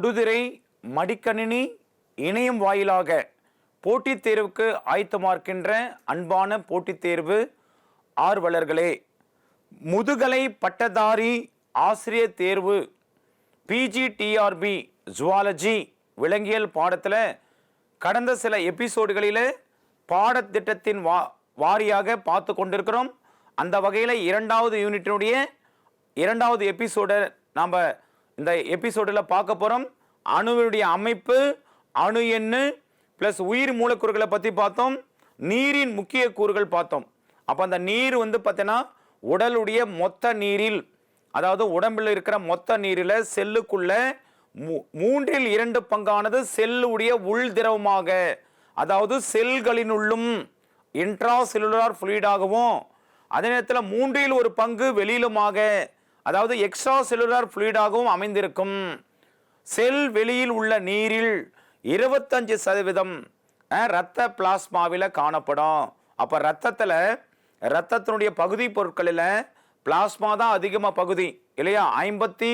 தொடுதிரை மடிக்கணினி இணையம் வாயிலாக போட்டித் தேர்வுக்கு ஆயத்தமார்க்கின்ற அன்பான போட்டித் தேர்வு ஆர்வலர்களே முதுகலை பட்டதாரி ஆசிரியர் தேர்வு பிஜிடிஆர்பி ஜுவாலஜி விலங்கியல் பாடத்தில் கடந்த சில எபிசோடுகளில் பாடத்திட்டத்தின் வா வாரியாக பார்த்து கொண்டிருக்கிறோம். அந்த வகையில் இரண்டாவது யூனிட்டினுடைய இரண்டாவது எபிசோடை நாம் இந்த எபிசோடில் பார்க்க போகிறோம் அணுவினுடைய அமைப்பு அணு எண்ணு ப்ளஸ் உயிர் மூலக்கூறுகளை பற்றி பார்த்தோம். நீரின் முக்கிய கூறுகள் பார்த்தோம். அப்போ அந்த நீர் வந்து பார்த்தீங்கன்னா உடலுடைய மொத்த நீரில் அதாவது உடம்பில் இருக்கிற மொத்த நீரில் செல்லுக்குள்ள மூ- மூன்றில் இரண்டு பங்கானது செல்லுடைய உள் திரவமாக. அதாவது செல்களினுள்ளும் இன்ட்ரா செல்லுலார் ஃப்ளூயிடாகவும் அதே நேரத்தில் மூன்றில் ஒரு பங்கு வெளியிலுமாக. அதாவது எக்ஸ்ட்ரா செல்லுலார் ஃப்ளூயிடாகவும் அமைந்திருக்கும். செல் வெளியில் உள்ள நீரில் இருபத்தஞ்சு சதவீதம் ரத்த இரத்த பிளாஸ்மாவில் காணப்படும். அப்போ ரத்தத்தில் ரத்தத்தினுடைய பகுதி பொருட்களில் பிளாஸ்மா தான் அதிகமாக பகுதி இல்லையா? ஐம்பத்தி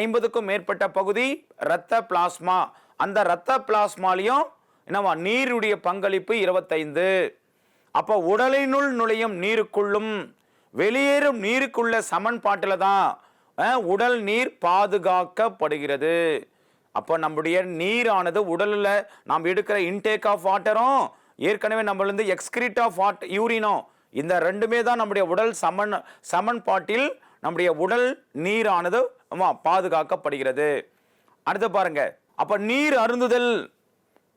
ஐம்பதுக்கும் மேற்பட்ட பகுதி இரத்த பிளாஸ்மா அந்த இரத்த பிளாஸ்மாலையும் என்னவா? நீருடைய பங்களிப்பு இருபத்தைந்து. அப்போ உடலினுள் நுழையும் நீருக்குள்ளும் வெளியேறும் நீருக்குள்ள சமன்பாட்டில் தான் உடல் நீர் பாதுகாக்கப்படுகிறது. அப்போ நம்முடைய நீரானது உடலில் நாம் எடுக்கிற இன்டேக் ஆஃப் வாட்டரும் ஏற்கனவே நம்மளிருந்து எக்ஸ்கிரிட் ஆஃப் வாட் யூரினும் இந்த ரெண்டுமே தான் நம்முடைய உடல் சமன் சமன்பாட்டில் நம்முடைய உடல் நீரானது பாதுகாக்கப்படுகிறது. அடுத்து பாருங்க. அப்போ நீர் அருந்துதல்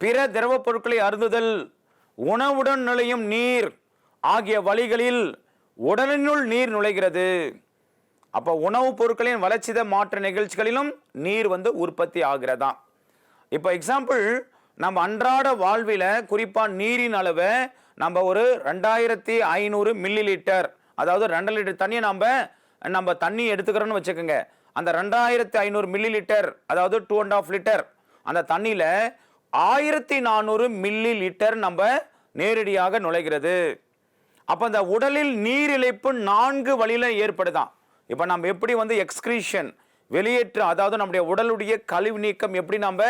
பிற திரவப் பொருட்களை அருந்துதல் உணவுடன் நுழையும் நீர் ஆகிய வழிகளில் உடலினுள் நீர் நுழைகிறது. அப்போ உணவுப் பொருட்களின் வளர்ச்சித மாற்ற நிகழ்ச்சிகளிலும் நீர் வந்து உற்பத்தி ஆகிறதா? இப்போ எக்ஸாம்பிள் நம்ம அன்றாட வாழ்வில் குறிப்பாக நீரின் அளவை நம்ம ஒரு ரெண்டாயிரத்தி ஐநூறு மில்லி லிட்டர் அதாவது ரெண்டு லிட்டர் தண்ணியை நம்ம நம்ம தண்ணி எடுத்துக்கிறோன்னு வச்சுக்கோங்க. அந்த ரெண்டாயிரத்தி ஐநூறு மில்லி லிட்டர் அதாவது டூ அண்ட் ஆஃப் லிட்டர் அந்த தண்ணியில் ஆயிரத்தி நானூறு மில்லி லிட்டர் நம்ம நேரடியாக நுழைகிறது. அப்போ அந்த உடலில் நீரிழைப்பு நான்கு வழியில் ஏற்படுதாம் இப்போ நம்ம எப்படி வந்து எக்ஸ்கிரீஷன் வெளியேற்றம் அதாவது நம்முடைய உடலுடைய கழிவு நீக்கம் எப்படி நம்ம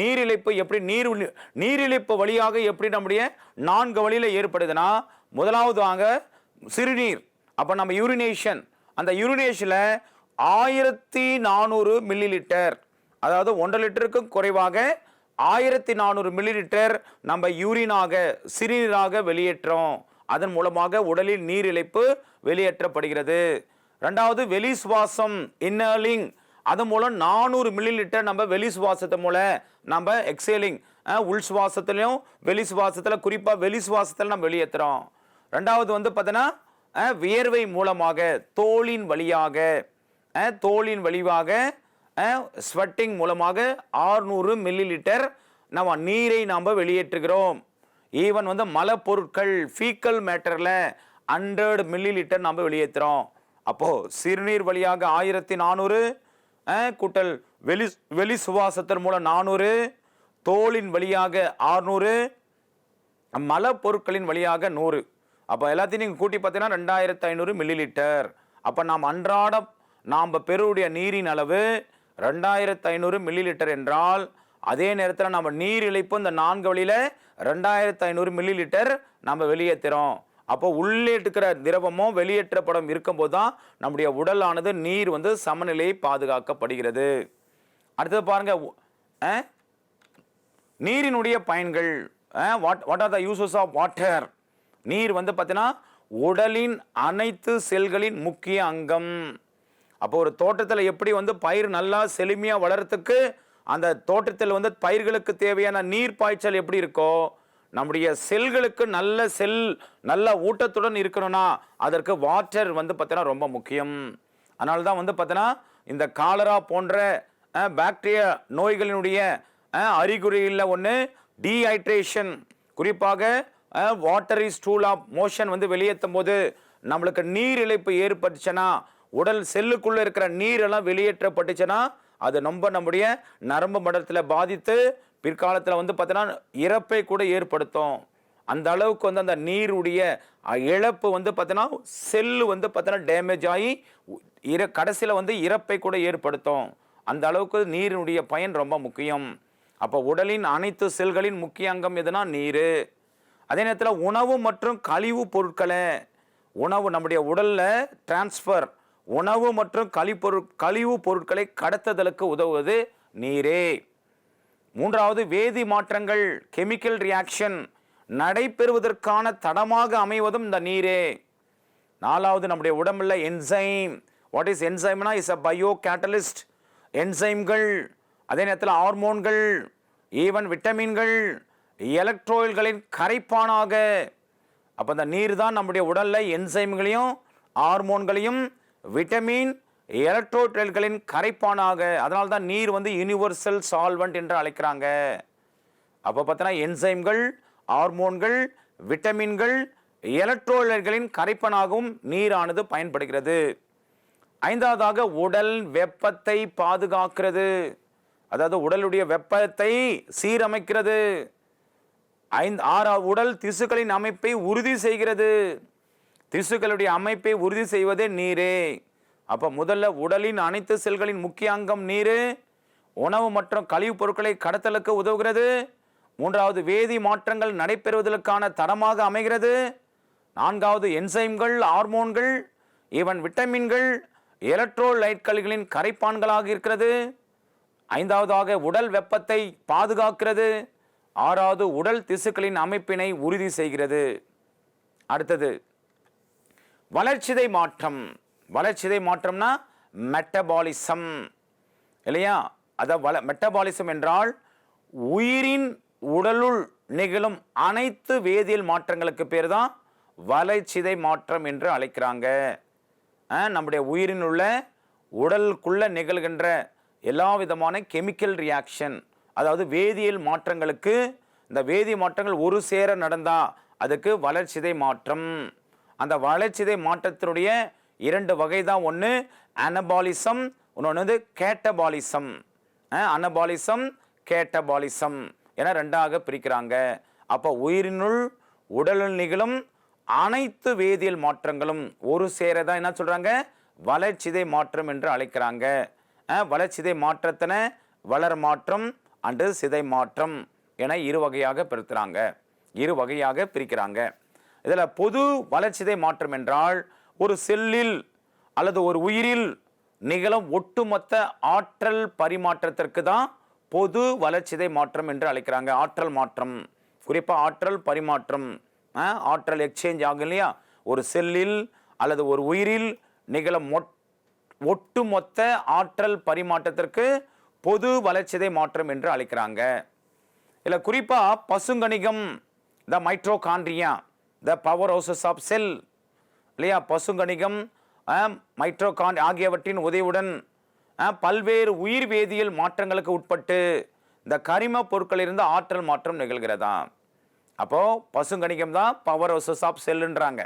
நீரிழைப்பு எப்படி நீர் நீரிழைப்பு வழியாக எப்படி நம்முடைய நான்கு வழியில் ஏற்படுதுன்னா முதலாவது வாங்க சிறுநீர். அப்போ நம்ம யூரினேஷன் அந்த யூரினேஷனில் ஆயிரத்தி நானூறு மில்லி லிட்டர் அதாவது ஒன்றரை லிட்டருக்கும் குறைவாக ஆயிரத்தி நானூறு மில்லி லிட்டர் நம்ம யூரினாக சிறுநீராக வெளியேற்றோம். அதன் மூலமாக உடலில் நீர் இழைப்பு வெளியேற்றப்படுகிறது. ரெண்டாவது வெளி சுவாசம் இன்னர்லிங் அதன் மூலம் நானூறு மில்லி லிட்டர் நம்ம வெளி சுவாசத்தை மூலம் நம்ம எக்ஸேலிங் உள் சுவாசத்துலையும் வெளி சுவாசத்தில் குறிப்பாக வெளி சுவாசத்தில் நம்ம வெளியேற்றுறோம் ரெண்டாவது வந்து பார்த்தீங்கன்னா வியர்வை மூலமாக தோலின் வழியாக தோலின் வழியாக ஸ்வெட்டிங் மூலமாக 600 மில்லி லிட்டர் நம்ம நீரை நாம் வெளியேற்றுகிறோம். ஈவன் வந்து மலப்பொருட்கள் ஃபீக்கல் மேட்டரில் ஹண்ட்ரட் மில்லி லிட்டர் நம்ம வெளியேற்றுறோம் அப்போது சிறுநீர் வழியாக ஆயிரத்தி நானூறு கூட்டல் வெளி வெளி சுவாசத்தின் மூலம் நானூறு தோலின் வழியாக ஆறுநூறு மலப்பொருட்களின் வழியாக நூறு. அப்போ எல்லாத்தையும் நீங்கள் கூட்டி பார்த்தீங்கன்னா ரெண்டாயிரத்து ஐநூறு மில்லி லிட்டர் அப்போ நாம் அன்றாடம் நாம் பெறுடைய நீரின் அளவு ரெண்டாயிரத்து ஐநூறு மில்லி லிட்டர் என்றால் அதே நேரத்தில் நம்ம நீர் இழைப்பு இந்த நான்கு வழியில் ரெண்டாயிரத்து ஐநூறு மில்லி லிட்டர் நம்ம வெளியேற்றுறோம் அப்போ உள்ளேட்டுக்கிற திரவமும் வெளியேற்றப்படும் இருக்கும்போது தான் நம்முடைய உடலானது நீர் வந்து சமநிலையை பாதுகாக்கப்படுகிறது. அடுத்தது பாருங்கள் நீரினுடைய பயன்கள் what what are the uses of water நீர் வந்து பார்த்தீங்கன்னா உடலின் அனைத்து செல்களின் முக்கிய அங்கம். அப்போ ஒரு தோட்டத்தில் எப்படி வந்து பயிர் நல்லா செழுமையாக வளர்கிறதுக்கு அந்த தோட்டத்தில் வந்து பயிர்களுக்கு தேவையான நீர் பாய்ச்சல் எப்படி இருக்கோ நம்முடைய செல்களுக்கு நல்ல செல் நல்ல ஊட்டத்துடன் இருக்கணும்னா அதற்கு வாட்டர் வந்து பார்த்தீங்கன்னா ரொம்ப முக்கியம். அதனால தான் வந்து பார்த்தீங்கன்னா இந்த காலரா போன்ற பாக்டீரியா நோய்களினுடைய அறிகுறியில் ஒன்று டீஹைட்ரேஷன் குறிப்பாக water is tool of motion வந்து வெளியேற்றும் போது நம்மளுக்கு நீர் இழைப்பு ஏற்பட்டுச்சுன்னா உடல் செல்லுக்குள்ளே இருக்கிற நீரெல்லாம் வெளியேற்றப்பட்டுச்சுன்னா அது ரொம்ப நம்முடைய நரம்பு மண்டலத்தில் பாதித்து பிற்காலத்தில் வந்து பார்த்தீங்கன்னா இறப்பை கூட ஏற்படுத்தும். அந்த அளவுக்கு வந்து அந்த நீருடைய இழப்பு வந்து பார்த்தீங்கன்னா செல்லு வந்து பார்த்தீங்கன்னா டேமேஜ் ஆகி இற கடைசியில் வந்து இறப்பை கூட ஏற்படுத்தும். அந்த அளவுக்கு நீரினுடைய பயன் ரொம்ப முக்கியம். அப்போ உடலின் அனைத்து செல்களின் முக்கிய அங்கம் எதுனா நீர். அதே நேரத்தில் உணவு மற்றும் கழிவு பொருட்களை. உணவு நம்முடைய உடலில் டிரான்ஸ்ஃபர் உணவு மற்றும் கழிப்பொருள் கழிவு பொருட்களை கடத்துதலுக்கு உதவுவது நீரே. மூன்றாவது வேதி மாற்றங்கள் கெமிக்கல் ரியாக்ஷன் நடைபெறுவதற்கான தடமாக அமைவதும் இந்த நீரே. நாலாவது நம்முடைய உடம்புல என்சைம். வாட் இஸ் என்சைம்னா இஸ் அ பயோ கேட்டலிஸ்ட் என்சைம்கள் அதே நேரத்தில் ஹார்மோன்கள் ஈவன் விட்டமின்கள் எலக்ட்ரோயில்களின் கரைப்பானாக. அப்போ இந்த நீர் தான் நம்முடைய உடலில் என்சைம்களையும் ஹார்மோன்களையும் விட்டமின் எலக்ட்ரோட்ரெல்களின் கரைப்பானாக அதனால தான் நீர் வந்து யூனிவர்சல் சால்வெண்ட் என்று அழைக்கிறாங்க. அப்போ பார்த்தோன்னா என்சைம்கள் ஹார்மோன்கள் விட்டமின்கள் எலக்ட்ரோலைட்களின் கரைப்பனாகவும் நீரானது பயன்படுகிறது. ஐந்தாவதாக உடல் வெப்பத்தை பாதுகாக்கிறது. அதாவது உடலுடைய வெப்பத்தை சீரமைக்கிறது. ஐந்து ஆறாவது உடல் திசுக்களின் அமைப்பை உறுதி செய்கிறது. திசுக்களுடைய அமைப்பை உறுதி செய்வதே நீரே. அப்போ முதல்ல உடலின் அனைத்து செல்களின் முக்கிய அங்கம் நீர். உணவு மற்றும் கழிவுப் பொருட்களை கடத்தலுக்கு உதவுகிறது. மூன்றாவது வேதி மாற்றங்கள் நடைபெறுவதற்கான தரமாக அமைகிறது. நான்காவது என்சைம்கள் ஹார்மோன்கள் ஈவன் விட்டமின்கள் எலக்ட்ரோலைட்களின் கரைப்பான்களாக இருக்கிறது. ஐந்தாவதாக உடல் வெப்பத்தை பாதுகாக்கிறது. ஆறாவது உடல் திசுக்களின் அமைப்பினை உறுதி செய்கிறது. அடுத்தது வளர்ச்சிதை மாற்றம். வளர்ச்சிதை மாற்றம்னா மெட்டபாலிசம் இல்லையா? அதை வள மெட்டபாலிசம் என்றால் உயிரின் உடலுள் நிகழும் அனைத்து வேதியியல் மாற்றங்களுக்கு பேர் தான் வளர்ச்சிதை மாற்றம் என்று அழைக்கிறாங்க. நம்முடைய உயிரின் உள்ள உடலுக்குள்ள நிகழ்கின்ற எல்லா விதமான கெமிக்கல் ரியாக்ஷன் அதாவது வேதியியல் மாற்றங்களுக்கு இந்த வேதி மாற்றங்கள் ஒரு சேர நடந்தால் அதுக்கு வளர்ச்சிதை மாற்றம். அந்த வளர்ச்சிதை மாற்றத்தினுடைய இரண்டு வகை தான் ஒன்று அனபாலிசம் இன்னொன்று வந்து கேட்டபாலிசம் அனபாலிசம் கேட்டபாலிசம் என ரெண்டாக பிரிக்கிறாங்க. அப்போ உயிரினுள் உடலில் நிகழும் அனைத்து வேதியியல் மாற்றங்களும் ஒரு சேர தான் என்ன சொல்கிறாங்க வளர்ச்சிதை மாற்றம் என்று அழைக்கிறாங்க. வளர்ச்சிதை மாற்றத்தின வளர் மாற்றம் அன்று சிதை மாற்றம் என இரு வகையாக பிரிக்கிறாங்க. இரு வகையாக பிரிக்கிறாங்க. இதில் பொது வளர்ச்சிதை மாற்றம் என்றால் ஒரு செல்லில் அல்லது ஒரு உயிரில் நிகழும் ஒட்டுமொத்த ஆற்றல் பரிமாற்றத்திற்கு தான் பொது வளர்ச்சிதை மாற்றம் என்று அழைக்கிறாங்க. ஆற்றல் மாற்றம். குறிப்பாக ஆற்றல் பரிமாற்றம். ஆற்றல் எக்ஸ்சேஞ்ச் ஆகும் இல்லையா? ஒரு செல்லில் அல்லது ஒரு உயிரில் நிகழும் மொட் ஒட்டுமொத்த ஆற்றல் பரிமாற்றத்திற்கு பொது வளர்ச்சிதை மாற்றம் என்று அழைக்கிறாங்க. இதில் குறிப்பாக பசுங்கணிகம் the mitochondria the powerhouses of cell இல்லையா? பசுங்கணிகம் மைட்ரோகான் ஆகியவற்றின் உதவியுடன் பல்வேறு உயிர் வேதியியல் மாற்றங்களுக்கு உட்பட்டு இந்த கரிம பொருட்களிலிருந்து ஆற்றல் மாற்றம் நிகழ்கிறதா? அப்போது பசுங்கணிகம் தான் பவர் ஹவுசஸ் ஆஃப் செல்லுன்றாங்க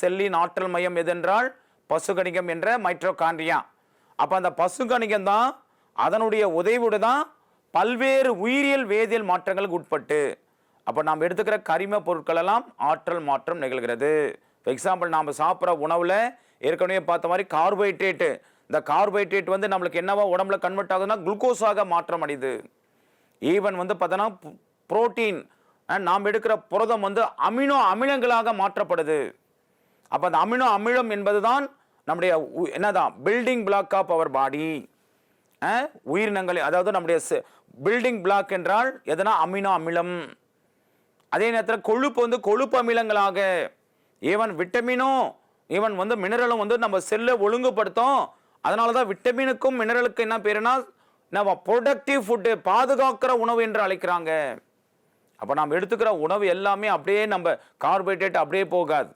செல்லின் ஆற்றல் மையம் எதென்றால் பசுகணிகம் என்ற மைட்ரோகாண்ட்ரியா அப்போ அந்த பசுகணிகம் தான் அதனுடைய உதவியோடு தான் பல்வேறு உயிரியல் வேதியியல் மாற்றங்களுக்கு உட்பட்டு அப்போ நாம் எடுத்துக்கிற கரிம பொருட்களெல்லாம் ஆற்றல் மாற்றம் நிகழ்கிறது. ஃபார் எக்ஸாம்பிள் நாம் சாப்பிட்ற உணவில் ஏற்கனவே பார்த்த மாதிரி கார்போஹைட்ரேட்டு இந்த கார்போஹைட்ரேட் வந்து நம்மளுக்கு என்னவா உடம்புல கன்வெர்ட் ஆகுதுன்னா குளுக்கோஸாக மாற்றம் அடையுது. ஈவன் வந்து பார்த்தோன்னா புரோட்டீன் நாம் எடுக்கிற புரதம் வந்து அமினோ அமிலங்களாக மாற்றப்படுது. அப்போ அந்த அமினோ அமிலம் என்பது தான் நம்முடைய உ- என்னதான்? Building block of our body உயிரினங்கள் அதாவது நம்முடைய பில்டிங் பிளாக் என்றால் எதனா அமினோ அமிலம். அதே நேரத்தில் கொழுப்பு வந்து கொழுப்பு அமிலங்களாக. ஈவன் விட்டமினும் ஈவன் வந்து மினரலும் வந்து நம்ம செல்லை ஒழுங்குபடுத்தும். அதனால தான் விட்டமினுக்கும் மினரலுக்கு என்ன பேருனா நம்ம ப்ரொடக்டிவ் ஃபுட்டு பாதுகாக்கிற உணவு என்று அழைக்கிறாங்க. அப்போ நாம் எடுத்துக்கிற உணவு எல்லாமே அப்படியே நம்ம கார்போஹைட்ரேட் அப்படியே போகாது.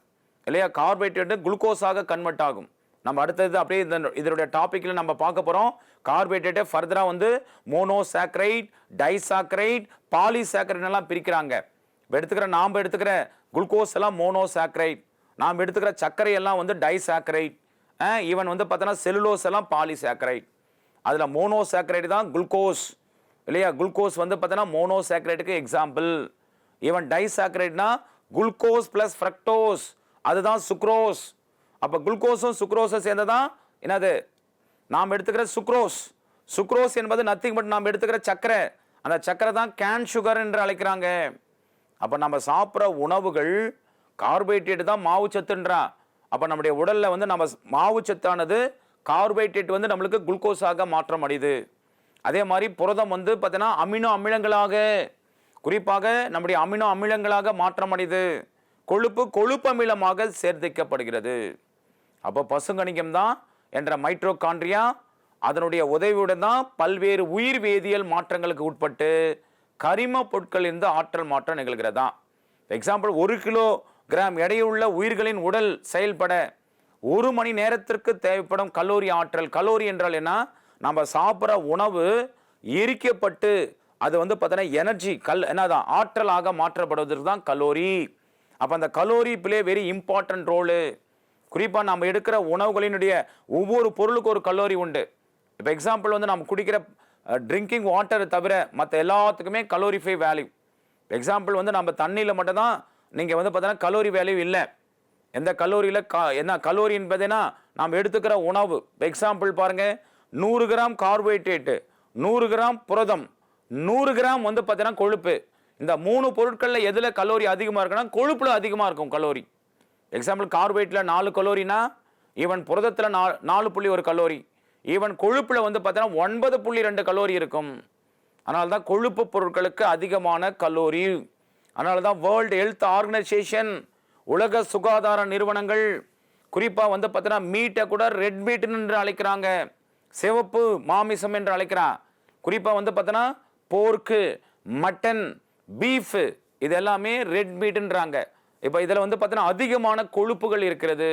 இல்லையா? கார்போஹைட்ரேட்டு குளுக்கோஸாக கன்வெர்ட் ஆகும். நம்ம அடுத்தது அப்படியே இந்த இதனுடைய டாப்பிக்கில் நம்ம பார்க்க போகிறோம் கார்போஹைட்ரேட்டை ஃபர்தராக வந்து மோனோசாக்ரைட் டைசாக்ரைட் பாலிசாக்ரைட் எல்லாம் பிரிக்கிறாங்க. இப்போ எடுத்துக்கிற நாம் எடுத்துக்கிற குளுக்கோஸ் எல்லாம் மோனோசாக்ரைட் நாம் எடுத்துக்கிற சர்க்கரை எல்லாம் வந்து டைசாக்ரைட் ஈவன் வந்து பார்த்தோன்னா செல்லுலோஸ் எல்லாம் பாலிசாக்ரைட் அதில் மோனோசாக்ரைடு தான் குளுக்கோஸ். இல்லையா? குளுக்கோஸ் வந்து பார்த்தோன்னா மோனோசாக்ரைடுக்கு எக்ஸாம்பிள் ஈவன் டைசாக்ரைட்னா குளுக்கோஸ் ப்ளஸ் ஃப்ரக்டோஸ் அதுதான் சுக்ரோஸ். அப்போ குளுக்கோஸும் சுக்ரோஸும் சேர்ந்ததான் என்னது? நாம் எடுத்துக்கிற சுக்ரோஸ். சுக்ரோஸ் என்பது நத்திங் பட் நாம் எடுத்துக்கிற சக்கரை அந்த சக்கரை தான் கேன் சுகர் என்று அழைக்கிறாங்க. அப்போ நம்ம சாப்பிட்ற உணவுகள் கார்போஹைட்ரேட் தான் மாவு சத்துன்றான். அப்போ நம்முடைய உடலில் வந்து நம்ம மாவு சத்தானது கார்போஹைட்ரேட் வந்து நம்மளுக்கு குளுக்கோஸாக மாற்றம் அடையுது. அதே மாதிரி புரதம் வந்து பார்த்தீங்கன்னா அமினோ அமிலங்களாக குறிப்பாக நம்முடைய அமினோ அமிலங்களாக மாற்றம் அடையுது. கொழுப்பு கொழுப்பு அமிலமாக சேர்த்திக்கப்படுகிறது. அப்போ பசுங்கணிகம் தான் என்ற மைட்ரோகாண்ட்ரியா அதனுடைய உதவியுடன் தான் பல்வேறு உயிர் வேதியியல் மாற்றங்களுக்கு உட்பட்டு கரிம பொருட்களிலிருந்து ஆற்றல் மாற்றம் நிகழ்கிறதா? எக்ஸாம்பிள் ஒரு கிலோ கிராம் எடையுள்ள உயிர்களின் உடல் செயல்பட ஒரு மணி நேரத்திற்கு தேவைப்படும் கலோரி ஆற்றல். கலோரி என்றால் என்ன? நம்ம சாப்பிட்ற உணவு எரிக்கப்பட்டு அது வந்து பார்த்தோன்னா எனர்ஜி கல் என்னதான் ஆற்றலாக மாற்றப்படுவதற்கு தான் கலோரி. அப்போ அந்த calorie play very important role குறிப்பாக நம்ம எடுக்கிற உணவுகளினுடைய ஒவ்வொரு பொருளுக்கு ஒரு கலோரி உண்டு. இப்போ எக்ஸாம்பிள் வந்து நம்ம குடிக்கிற ட்ரிங்கிங் வாட்டரை தவிர மற்ற எல்லாத்துக்குமே கலோரிஃபை வேல்யூ எக்ஸாம்பிள் வந்து நம்ம தண்ணியில் மட்டும்தான் நீங்கள் வந்து பார்த்தீங்கன்னா கலோரி வேல்யூ இல்லை. எந்த கலோரியில் கா என்ன கலோரி என்பதுனா நாம் எடுத்துக்கிற உணவு. எக்ஸாம்பிள் பாருங்கள் நூறு கிராம் கார்போஹைட்ரேட்டு நூறு கிராம் புரதம் நூறு கிராம் வந்து பார்த்தீங்கன்னா கொழுப்பு. இந்த மூணு பொருட்களில் எதில் கலோரி அதிகமாக இருக்குன்னா கொழுப்பில் அதிகமாக இருக்கும் கலோரி எக்ஸாம்பிள் கார்போஹைட்ரேட்டில் நாலு கலோரினா ஈவன் புரதத்தில் நா நாலு புள்ளி ஒரு கலோரி ஈவன் கொழுப்பில் வந்து பார்த்தீங்கன்னா ஒன்பது புள்ளி ரெண்டு கலோரி இருக்கும். அதனால தான் கொழுப்பு பொருட்களுக்கு அதிகமான கலோரி. அதனால தான் வேர்ல்டு ஹெல்த் ஆர்கனைசேஷன் உலக சுகாதார நிறுவனங்கள் குறிப்பாக வந்து பார்த்தீங்கன்னா மீட்டை கூட ரெட் மீட் என்று அழைக்கிறாங்க. சிவப்பு மாமிசம் என்று அழைக்கிறான். குறிப்பாக வந்து பார்த்தோன்னா போர்க்கு மட்டன் பீஃபு இது எல்லாமே ரெட் மீட்டுன்றாங்க இப்போ இதில் வந்து பார்த்தீங்கன்னா அதிகமான கொழுப்புகள் இருக்கிறது.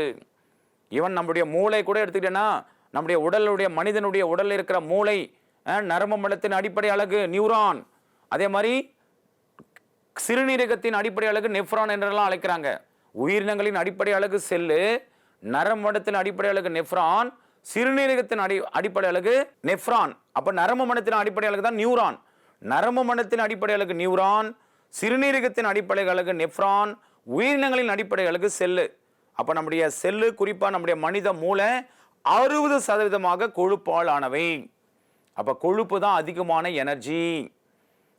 ஈவன் நம்முடைய மூளை கூட எடுத்துக்கிட்டேன்னா நம்முடைய உடலுடைய மனிதனுடைய உடலில் இருக்கிற மூளை அஹ், நரம்பு அடிப்படை அழகு நியூரான் அதே மாதிரி சிறுநீரகத்தின் அடிப்படை அழகு நெஃப்ரான் என்றெல்லாம் அழைக்கிறாங்க. உயிரினங்களின் அடிப்படை அழகு செல்லு நரம்படத்தின் அடிப்படை அழகு நெஃப்ரான் சிறுநீரகத்தின் அடி அடிப்படை அழகு நெஃப்ரான் அப்போ நரம்பு மனத்தின் அடிப்படை அழகு தான் நியூரான் நரம்பு மனத்தின் அடிப்படை அழகு நியூரான் சிறுநீரகத்தின் அடிப்படை அழகு நெஃப்ரான் உயிரினங்களின் அடிப்படை அழகு செல்லு அப்போ நம்முடைய செல்லு குறிப்பாக நம்முடைய மனித மூளை அறுபது சதவீதமாக கொழுப்பால் ஆனவை அப்போ கொழுப்பு தான் அதிகமான எனர்ஜி.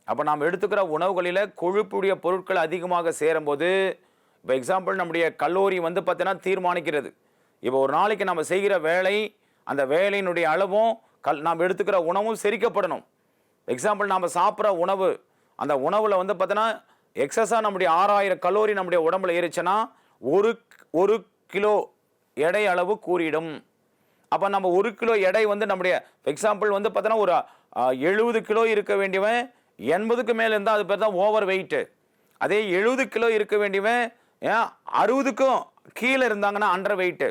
அப்போ நாம் எடுத்துக்கிற உணவுகளில் கொழுப்புடைய பொருட்கள் அதிகமாக சேரும்போது இப்போ எக்ஸாம்பிள் நம்முடைய கல்லூரி வந்து பார்த்தீங்கன்னா தீர்மானிக்கிறது. இப்போ ஒரு நாளைக்கு நம்ம செய்கிற வேலை அந்த வேலையினுடைய அளவும் கல் நாம் எடுத்துக்கிற உணவும் செரிக்கப்படணும். எக்ஸாம்பிள் நாம் சாப்பிட்ற உணவு அந்த உணவில் வந்து பார்த்தோன்னா எக்ஸஸாக நம்முடைய ஆறாயிரம் கலோரி நம்முடைய உடம்புல ஏறிச்சுன்னா ஒரு ஒரு கிலோ எடை அளவு கூறிடும். அப்போ நம்ம ஒரு கிலோ எடை வந்து நம்முடைய எக்ஸாம்பிள் வந்து பார்த்தோன்னா ஒரு எழுபது கிலோ இருக்க வேண்டியவன் எண்பதுக்கு மேலே இருந்தால் அது பேர் தான் ஓவர் வெயிட்டு அதே எழுபது கிலோ இருக்க வேண்டியவன் ஏன் அறுபதுக்கும் கீழே இருந்தாங்கன்னா அண்டர் வெயிட்டு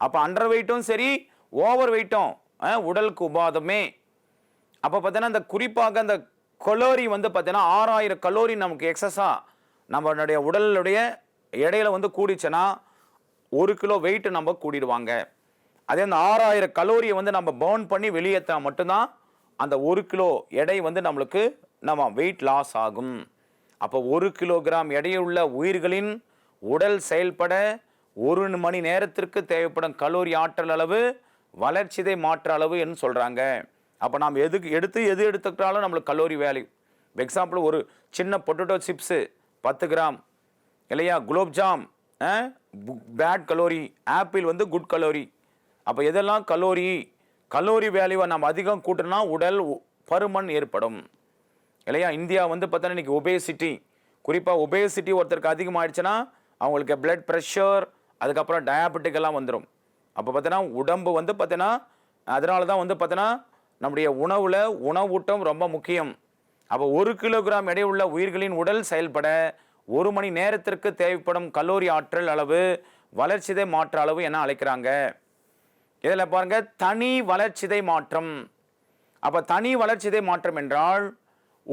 அப்போ அண்டர் வெயிட்டும் சரி ஓவர் வெயிட்டும் உடலுக்கு உபாதமே. அப்போ பார்த்தோன்னா இந்த குறிப்பாக அந்த கலோரி வந்து பார்த்தீங்கன்னா ஆறாயிரம் கலோரி நமக்கு எக்ஸஸாக நம்மளுடைய உடலுடைய இடையில வந்து கூடிச்சுன்னா ஒரு கிலோ வெயிட்டு நம்ம கூடிடுவாங்க. அதே அந்த ஆறாயிரம் கலோரியை வந்து நம்ம பர்ன் பண்ணி வெளியேற்றினா மட்டும்தான் அந்த ஒரு கிலோ எடை வந்து நம்மளுக்கு நம்ம வெயிட் லாஸ் ஆகும். அப்போ ஒரு கிலோகிராம் எடையுள்ள உயிர்களின் உடல் செயல்பட ஒரு மணி நேரத்திற்கு தேவைப்படும் கலோரி ஆற்றல் அளவு வளர்ச்சிதை மாற்ற அளவு என்று சொல்கிறாங்க அப்போ நாம் எதுக்கு எடுத்து எது எடுத்துக்கிட்டாலும் நம்மளுக்கு கலோரி வேல்யூ எக்ஸாம்பிள் ஒரு சின்ன பொட்டேட்டோ சிப்ஸு பத்து கிராம் இல்லையா? குலோப்ஜாம் பேட் கலோரி ஆப்பிள் வந்து குட் கலோரி அப்போ எதெல்லாம் கலோரி கலோரி வேல்யூவை நம்ம அதிகம் கூட்டினா உடல் உ- பருமன் ஏற்படும். இல்லையா? இந்தியா வந்து பார்த்தோன்னா இன்னைக்கு ஒபேசிட்டி குறிப்பாக ஒபேசிட்டி ஒருத்தருக்கு அதிகமாகிடுச்சுன்னா அவங்களுக்கு பிளட் ப்ரெஷர் அதுக்கப்புறம் டயாபெட்டிக்கெல்லாம் வந்துடும் அப்போ பார்த்தோன்னா உடம்பு வந்து பார்த்தோன்னா அதனால தான் வந்து பார்த்தோன்னா நம்முடைய உணவில் உணவூட்டம் ரொம்ப முக்கியம். அப்போ ஒரு கிலோகிராம் எடை உள்ள உயிர்களின் உடல் செயல்பட ஒரு மணி நேரத்திற்கு தேவைப்படும் கல்லூரி ஆற்றல் அளவு வளர்ச்சிதை மாற்ற அளவு என அழைக்கிறாங்க? இதில் பாருங்கள் தனி வளர்ச்சிதை மாற்றம். அப்போ தனி வளர்ச்சிதை மாற்றம் என்றால்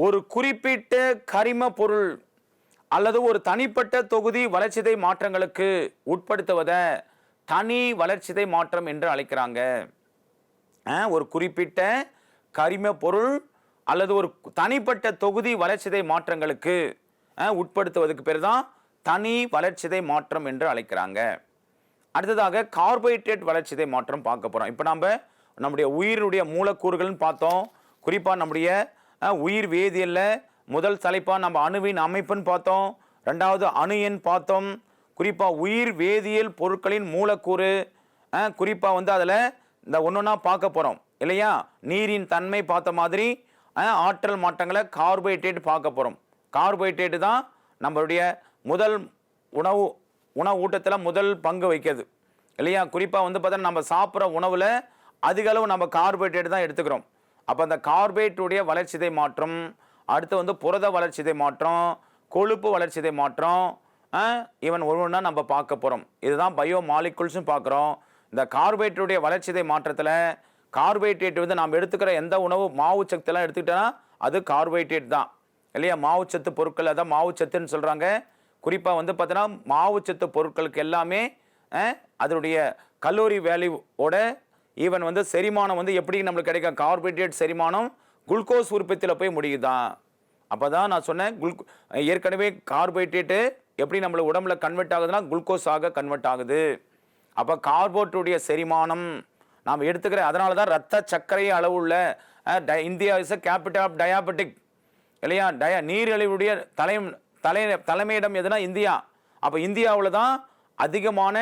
ஒரு குறிப்பிட்ட கரிம பொருள் அல்லது ஒரு தனிப்பட்ட தொகுதி வளர்ச்சிதை மாற்றங்களுக்கு உட்படுத்துவதை தனி வளர்ச்சிதை மாற்றம் என்று அழைக்கிறாங்க. ஒரு குறிப்பிட்ட கரிம பொருள் அல்லது ஒரு தனிப்பட்ட தொகுதி வளர்ச்சிதை மாற்றங்களுக்கு உட்படுத்துவதற்கு பேர் தான் தனி வளர்ச்சிதை மாற்றம் என்று அழைக்கிறாங்க. அடுத்ததாக கார்போஹைட்ரேட் வளர்ச்சிதை மாற்றம் பார்க்க போகிறோம் இப்போ நம்ம நம்முடைய உயிருடைய மூலக்கூறுகள்னு பார்த்தோம். குறிப்பாக நம்முடைய உயிர் வேதியியலில் முதல் தலைப்பாக நம்ம அணுவின் அமைப்புன்னு பார்த்தோம். ரெண்டாவது அணு எண் பார்த்தோம். குறிப்பாக உயிர் வேதியியல் பொருட்களின் மூலக்கூறு குறிப்பாக வந்து அதில் இந்த ஒன்றொன்னா பார்க்க போகிறோம் இல்லையா? நீரின் தன்மை பார்த்த மாதிரி ஆற்றல் மாற்றங்களை கார்போஹைட்ரேட் பார்க்க போகிறோம் கார்போஹைட்ரேட்டு தான் நம்மளுடைய முதல் உணவு உணவு ஊட்டத்தில் முதல் பங்கு வைக்கிறது. இல்லையா? குறிப்பாக வந்து பார்த்தா நம்ம சாப்பிட்ற உணவில் அதிகளவு நம்ம கார்போஹைட்ரேட் தான் எடுத்துக்கிறோம். அப்போ அந்த கார்போஹைட்ரேட்டுடைய வளர்ச்சிதை மாற்றம் அடுத்து வந்து புரத வளர்ச்சிதை மாற்றம் கொழுப்பு வளர்ச்சிதை மாற்றம் இவன் ஒவ்வொன்றா நம்ம பார்க்க போகிறோம் இதுதான் பயோ மாலிகுல்ஸும் பார்க்குறோம். இந்த கார்போஹைட்ரேட்டுடைய வளர்ச்சிதை மாற்றத்தில் கார்போஹைட்ரேட் வந்து நாம் எடுத்துக்கிற எந்த உணவு மாவு சக்தியெல்லாம் எடுத்துக்கிட்டோன்னா அது கார்போஹைட்ரேட் தான். இல்லையா? மாவுச்சத்து பொருட்கள் அதான் மாவுச்சத்துன்னு சொல்கிறாங்க குறிப்பாக வந்து பார்த்தீங்கன்னா மாவுச்சத்து பொருட்களுக்கு எல்லாமே அதனுடைய கல்லூரி வேல்யூவோட ஈவன் வந்து செரிமானம் வந்து எப்படி நம்மளுக்கு கிடைக்கும்? கார்போஹைட்ரேட் செரிமானம் குளுக்கோஸ் உற்பத்தியில் போய் முடியுதான் அப்போ தான் நான் சொன்னேன் குளுக் ஏற்கனவே கார்போஹைட்ரேட்டு எப்படி நம்மளுக்கு உடம்புல கன்வெர்ட் ஆகுதுன்னா குளுக்கோஸ் ஆக கன்வெர்ட் ஆகுது. அப்போ கார்போட்டுடைய செரிமானம் நாம் எடுத்துக்கிற அதனால தான் ரத்த சர்க்கரை அளவுள்ள ட- India is a capital of diabetic இல்லையா? டய நீரிழிவுடைய தலை தலை தலைமையிடம் எதுனா இந்தியா. அப்போ இந்தியாவில் தான் அதிகமான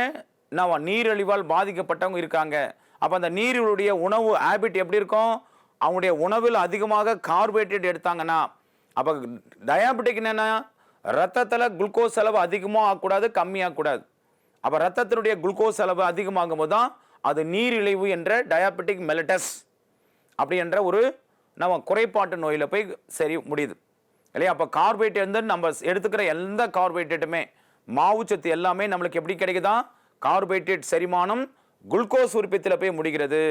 நம்ம நீரிழிவால் பாதிக்கப்பட்டவங்க இருக்காங்க. அப்போ அந்த நீரிழிவுடைய உணவு ஹேபிட் எப்படி இருக்கும்? அவங்களுடைய உணவில் அதிகமாக கார்போஹைட்ரேட் எடுத்தாங்கன்னா அப்போ டயாபெட்டிக் என்னென்னா ரத்தத்தில் குளுக்கோஸ் செலவு அதிகமாக ஆகக்கூடாது கம்மியாகக்கூடாது. அப்போ ரத்தத்தினுடைய குளுக்கோஸ் செலவு அதிகமாகும் போது தான் அது நீரிழிவு என்ற டயாபெட்டிக் மெலட்டஸ் அப்படி என்ற ஒரு நம்ம குறைபாட்டு நோயில் போய் சரி முடியுது. இல்லையா? அப்போ கார்போஹைட்ரேட் வந்து நம்ம எடுத்துக்கிற எந்த கார்போஹைட்ரேட்டுமே மாவுச்சத்து எல்லாமே நம்மளுக்கு எப்படி கிடைக்குதா? கார்போஹைட்ரேட் செரிமானம் குளுக்கோஸ் உற்பத்தியில் போய் முடிகிறது.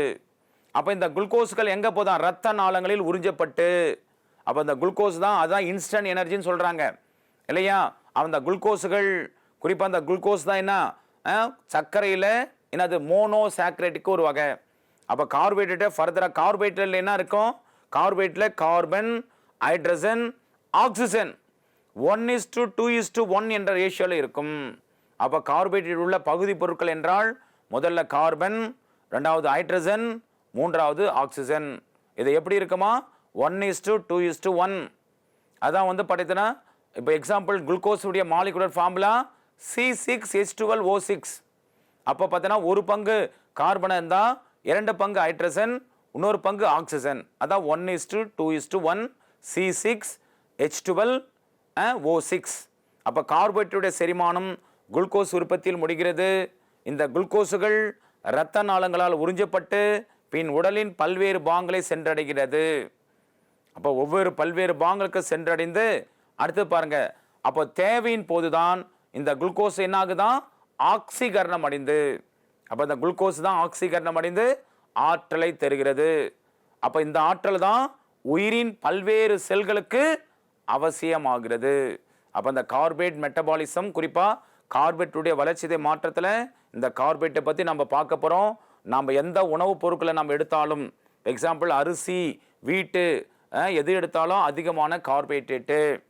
அப்போ இந்த குளுக்கோஸுகள் எங்கே போதான் ரத்த நாளங்களில் உறிஞ்சப்பட்டு. அப்போ இந்த குளுக்கோஸ் தான் அதுதான் இன்ஸ்டன்ட் எனர்ஜின்னு சொல்கிறாங்க இல்லையா? அந்த குளுக்கோஸுகள் குறிப்பாக அந்த குளுக்கோஸ் தான் என்ன? சர்க்கரையில் என்னது? மோனோ சாக்ரேட்டுக்கு ஒரு வகை. அப்போ கார்போஹைட்ரேட்டை ஃபர்தராக கார்போஹைட்ரேட்டில் என்ன இருக்கும்? கார்போஹைட்ரேட்டில் carbon hydrogen oxygen. One is to two is to one என்ற ரேஷியோவில் இருக்கும். அப்போ கார்போஹைட்ரேட் உள்ள பகுதி பொருட்கள் என்றால் முதல்ல கார்பன் ரெண்டாவது ஹைட்ரஜன் மூன்றாவது ஆக்சிஜன் இது எப்படி இருக்குமா? One is to two is to one அதான் வந்து பார்த்தீங்கன்னா இப்போ example குளுக்கோஸுடைய molecular formula C six H twelve O six அப்போ பார்த்தீங்கன்னா ஒரு பங்கு கார்பன் இருந்தால் இரண்டு பங்கு ஹைட்ரஜன் இன்னொரு பங்கு ஆக்சிஜன் அதான் one is to two is to one C six H twelve O six அப்போ கார்போஹைட்ரேட்டுடைய செரிமானம் குளுக்கோஸ் உற்பத்தியில் முடிகிறது. இந்த குளுக்கோஸுகள் இரத்த நாளங்களால் உறிஞ்சப்பட்டு பின் உடலின் பல்வேறு பாங்களை சென்றடைகிறது. அப்போ ஒவ்வொரு பல்வேறு பாங்களுக்கு சென்றடைந்து அடுத்து பாருங்க. அப்போ தேவையின் போதுதான் இந்த குளுக்கோஸ் என்னாகுதான் ஆக்சிகரணம் அடைந்து. அப்போ இந்த குளுக்கோஸ் தான் ஆக்சிகரணம் அடைந்து ஆற்றலை தருகிறது. அப்போ இந்த ஆற்றல் தான் உயிரின் பல்வேறு செல்களுக்கு அவசியமாகிறது. அப்போ இந்த கார்பேட் மெட்டபாலிசம் குறிப்பாக கார்பேட்டுடைய வளர்ச்சிதை மாற்றத்தில் இந்த கார்பேட்டை பற்றி நம்ம பார்க்க போகிறோம் நம்ம எந்த உணவுப் பொருட்களை நம்ம எடுத்தாலும் எக்ஸாம்பிள் அரிசி வீட்டு எது எடுத்தாலும் அதிகமான கார்பேட்டேட்டு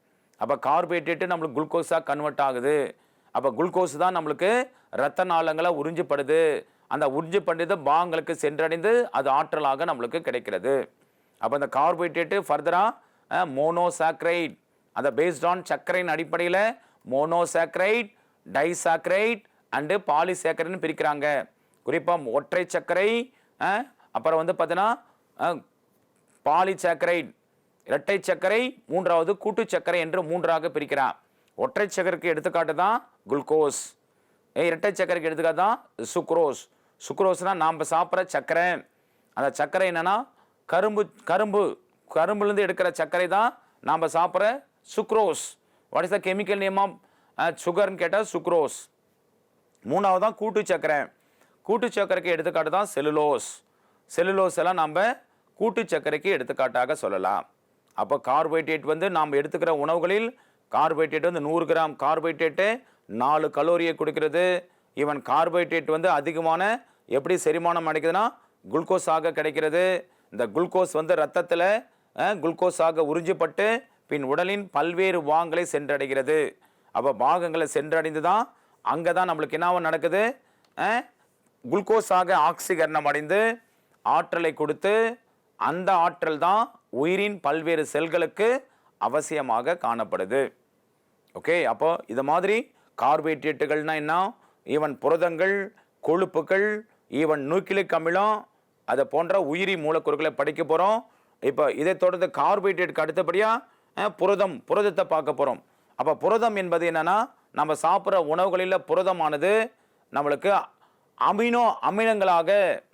அப்போ கார்பேட்டேட்டு நம்மளுக்கு குளுக்கோஸாக கன்வெர்ட் ஆகுது. அப்போ குளுக்கோஸ் தான் நம்மளுக்கு ரத்த நாளங்களை உறிஞ்சப்படுது அந்த உறிஞ்சு உறிஞ்சப்படுது பாங்களுக்கு சென்றடைந்து அது ஆற்றலாக நம்மளுக்கு கிடைக்கிறது. அப்போ இந்த கார்போஹைட்ரேட்டு ஃபர்தராக மோனோசாக்ரைட் அந்த பேஸ்ட் ஆன் சர்க்கரையின் அடிப்படையில் மோனோசாக்ரைட் டைசாக்ரைட் அண்டு பாலிசாக்கரைன்னு பிரிக்கிறாங்க. குறிப்பாக ஒற்றை சர்க்கரை அப்புறம் வந்து பார்த்தீங்கன்னா பாலிசாக்கரைட். இரட்டை சர்க்கரை மூன்றாவது கூட்டு சர்க்கரை என்று மூன்றாக பிரிக்கிறான் ஒற்றை சர்க்கரைக்கு எடுத்துக்காட்டு தான் குளுக்கோஸ். இரட்டை சக்கரைக்கு எடுத்துக்காட்டு தான் சுக்ரோஸ். சுக்ரோஸ்னால் நாம் சாப்பிட்ற சர்க்கரை. அந்த சர்க்கரை என்னென்னா கரும்பு கரும்பு கரும்புலேருந்து எடுக்கிற சர்க்கரை தான் நாம் சாப்பிட்ற sucrose what is the chemical name of சுகர்னு கேட்டால் சுக்ரோஸ் மூணாவது தான் கூட்டு சர்க்கரை. கூட்டு சர்க்கரைக்கு எடுத்துக்காட்டு தான் செல்லுலோஸ் செலுலோஸ் எல்லாம் நம்ம கூட்டு சர்க்கரைக்கு எடுத்துக்காட்டாக சொல்லலாம். அப்போ கார்போஹைட்ரேட் வந்து நாம் எடுத்துக்கிற உணவுகளில் கார்போஹைட்ரேட் வந்து நூறு கிராம். கார்போஹைட்ரேட்டு நாலு கலோரியை கொடுக்கிறது. ஈவன் கார்போஹைட்ரேட் வந்து அதிகமான எப்படி செரிமானம் அடைக்குதுன்னா குளுக்கோஸாக கிடைக்கிறது. இந்த குளுக்கோஸ் வந்து ரத்தத்தில் குளுக்கோஸாக உறிஞ்சப்பட்டு பின் உடலின் பல்வேறு பாகங்களை சென்றடைகிறது. அப்போ பாகங்களை சென்றடைந்து தான் அங்கே தான் நம்மளுக்கு என்னவோ நடக்குது? குளுக்கோஸாக ஆக்சிகரணம் அடைந்து ஆற்றலை கொடுத்து அந்த ஆற்றல் தான் உயிரின் பல்வேறு செல்களுக்கு அவசியமாக காணப்படுது. ஓகே அப்போ இது மாதிரி கார்போஹைட்ரேட்டுகள்னால் என்ன? ஈவன் புரதங்கள் கொழுப்புகள் ஈவன் நியூக்ளிக் அமிலம் அதை போன்ற உயிரி மூலக்கூறுகளை படிக்க போகிறோம் இப்போ இதை தொடர்ந்து கார்போஹைட்ரேட்டுக்கு அடுத்தபடியாக புரதம் புரதத்தை பார்க்க போகிறோம் அப்போ புரதம் என்பது என்னென்னா நம்ம சாப்பிட்ற உணவுகளில் புரதமானது நம்மளுக்கு அமினோ அமிலங்களாக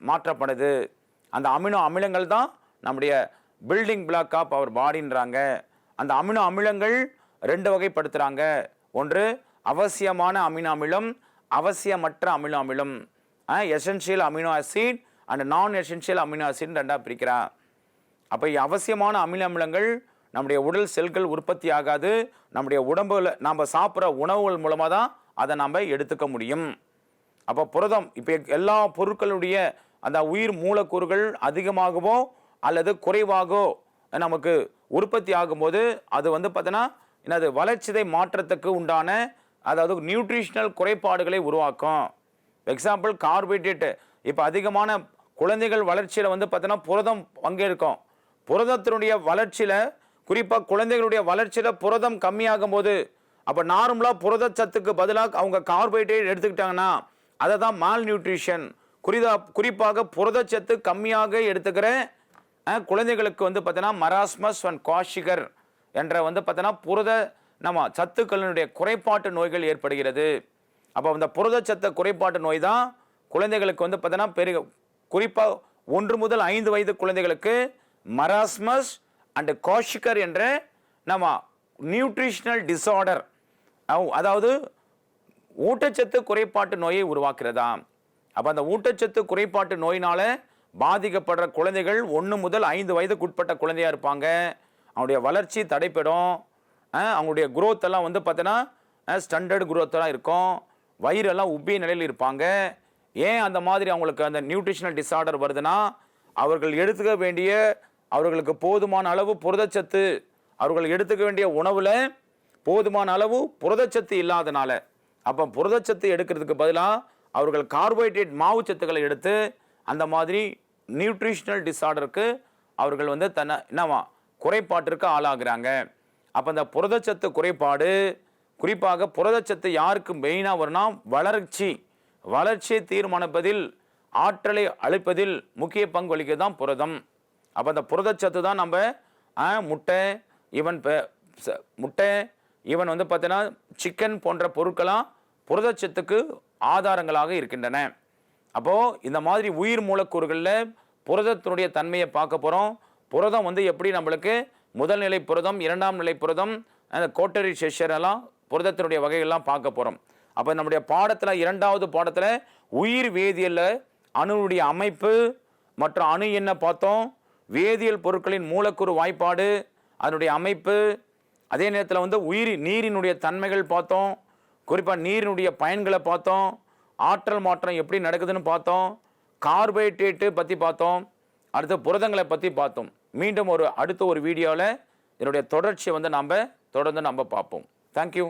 மாற்றப்படுது. அந்த அமினோ அமிலங்கள் தான் நம்முடைய பில்டிங் பிளாக் ஆஃப் அவர் பாடின்றாங்க அந்த அமினோ அமிலங்கள் ரெண்டு வகைப்படுத்துகிறாங்க ஒன்று அவசியமான அமினோ அமிலம் அவசியமற்ற அமினோ அமிலம். Essential amino acid and non essential amino acid ரெண்டாக பிரிக்கிறான் அப்போ அவசியமான அமில அமிலங்கள் நம்முடைய உடல் செல்கள் உற்பத்தி ஆகாது. நம்முடைய உடம்புல நாம் சாப்பிட்ற உணவுகள் மூலமாக தான் அதை நாம் எடுத்துக்க முடியும். அப்போ புரதம் இப்போ எல்லா பொருட்களுடைய அந்த உயிர் மூலக்கூறுகள் அதிகமாகவோ அல்லது குறைவாகவோ நமக்கு உற்பத்தி ஆகும்போது அது வந்து பார்த்தோன்னா என்னது வளர்ச்சிதை மாற்றத்துக்கு உண்டான அதாவது நியூட்ரிஷனல் குறைபாடுகளை உருவாக்கும். எக்ஸாம்பிள் கார்போஹைட்ரேட்டு இப்போ அதிகமான குழந்தைகள் வளர்ச்சியில் வந்து பார்த்தோன்னா புரதம் பங்கேற்கும். புரதத்தினுடைய வளர்ச்சியில் குறிப்பாக குழந்தைகளுடைய வளர்ச்சியில் புரதம் கம்மியாகும் போது அப்போ நார்மலாக புரதச்சத்துக்கு பதிலாக அவங்க கார்போஹைட்ரேட் எடுத்துக்கிட்டாங்கன்னா அதை தான் மால் நியூட்ரிஷன் குறிதா குறிப்பாக புரதச்சத்து கம்மியாக எடுத்துக்கிற குழந்தைகளுக்கு வந்து பார்த்தோன்னா மராஸ்மஸ் அண்ட் காஷிகர் என்ற வந்து பார்த்தோன்னா புரத நம்ம சத்துக்களினுடைய குறைபாட்டு நோய்கள் ஏற்படுகிறது. அப்போ அந்த புரதச்சத்த குறைபாட்டு நோய் தான் குழந்தைகளுக்கு வந்து பார்த்தோன்னா பெரிய குறிப்பாக ஒன்று முதல் ஐந்து வயது குழந்தைகளுக்கு மராஸ்மஸ் அண்டு காஷிகர் என்ற நம்ம நியூட்ரிஷனல் டிஸார்டர் அதாவது ஊட்டச்சத்து குறைபாட்டு நோயை உருவாக்குறதா? அப்போ அந்த ஊட்டச்சத்து குறைபாட்டு நோயினால் பாதிக்கப்படுற குழந்தைகள் ஒன்று முதல் ஐந்து வயதுக்குட்பட்ட குழந்தையாக இருப்பாங்க. அவனுடைய வளர்ச்சி தடைப்படும் அவங்களுடைய குரோத் எல்லாம் வந்து பார்த்தோன்னா ஸ்டாண்டர்ட் குரோத்தெல்லாம் இருக்கும். வயிறெல்லாம் உப்பிய நிலையில் இருப்பாங்க. ஏன் அந்த மாதிரி அவங்களுக்கு அந்த நியூட்ரிஷனல் டிஸார்டர் வருதுன்னா அவர்கள் எடுத்துக்க வேண்டிய அவர்களுக்கு போதுமான அளவு புரதச்சத்து அவர்கள் எடுத்துக்க வேண்டிய உணவில் போதுமான அளவு புரதச்சத்து இல்லாதனால. அப்போ புரதச்சத்து எடுக்கிறதுக்கு பதிலாக அவர்கள் கார்போஹைட்ரேட் மாவு சத்துக்களை எடுத்து அந்த மாதிரி நியூட்ரிஷனல் டிஸார்டருக்கு அவர்கள் வந்து தன்னை என்னவா குறைபாட்டிற்கு ஆளாகிறாங்க. அப்போ அந்த புரதச்சத்து குறைபாடு குறிப்பாக புரதச்சத்து யாருக்கு மெயினாக வரும்னா வளர்ச்சி வளர்ச்சியை தீர்மானிப்பதில் ஆற்றலை அளிப்பதில் முக்கிய பங்கு வகிக்கிறது தான் புரதம். அப்போ அந்த புரதச்சத்து தான் நம்ம முட்டை ஈவன் முட்டை ஈவன் வந்து பார்த்தீங்கன்னா சிக்கன் போன்ற பொருட்களாம் புரதச்சத்துக்கு ஆதாரங்களாக இருக்கின்றன. அப்போது இந்த மாதிரி உயிர் மூலக்கூறுகளில் புரதத்தினுடைய தன்மையை பார்க்க போகிறோம் புரதம் வந்து எப்படி நம்மளுக்கு முதல் நிலை புரதம் இரண்டாம் நிலை புரதம் அந்த கோட்டரி செஷரெல்லாம் புரதத்தினுடைய வகைகள்லாம் பார்க்க போகிறோம் அப்போ நம்முடைய பாடத்தில் இரண்டாவது பாடத்தில் உயிர் வேதியியலில் அணுனுடைய அமைப்பு மற்றும் அணு என்ன பார்த்தோம்? வேதியியல் பொருட்களின் மூலக்கூறு வாய்ப்பாடு அதனுடைய அமைப்பு அதே நேரத்தில் வந்து உயிரி நீரினுடைய தன்மைகள் பார்த்தோம். குறிப்பாக நீரினுடைய பயன்களை பார்த்தோம். ஆற்றல் மாற்றம் எப்படி நடக்குதுன்னு பார்த்தோம். கார்போஹைட்ரேட்டு பற்றி பார்த்தோம். அடுத்து புரதங்களை பற்றி பார்த்தோம். மீண்டும் ஒரு அடுத்த ஒரு வீடியோவில் இதனுடைய தொடர்ச்சியை வந்து நாம் தொடர்ந்து நம்ம பார்ப்போம். தேங்க்யூ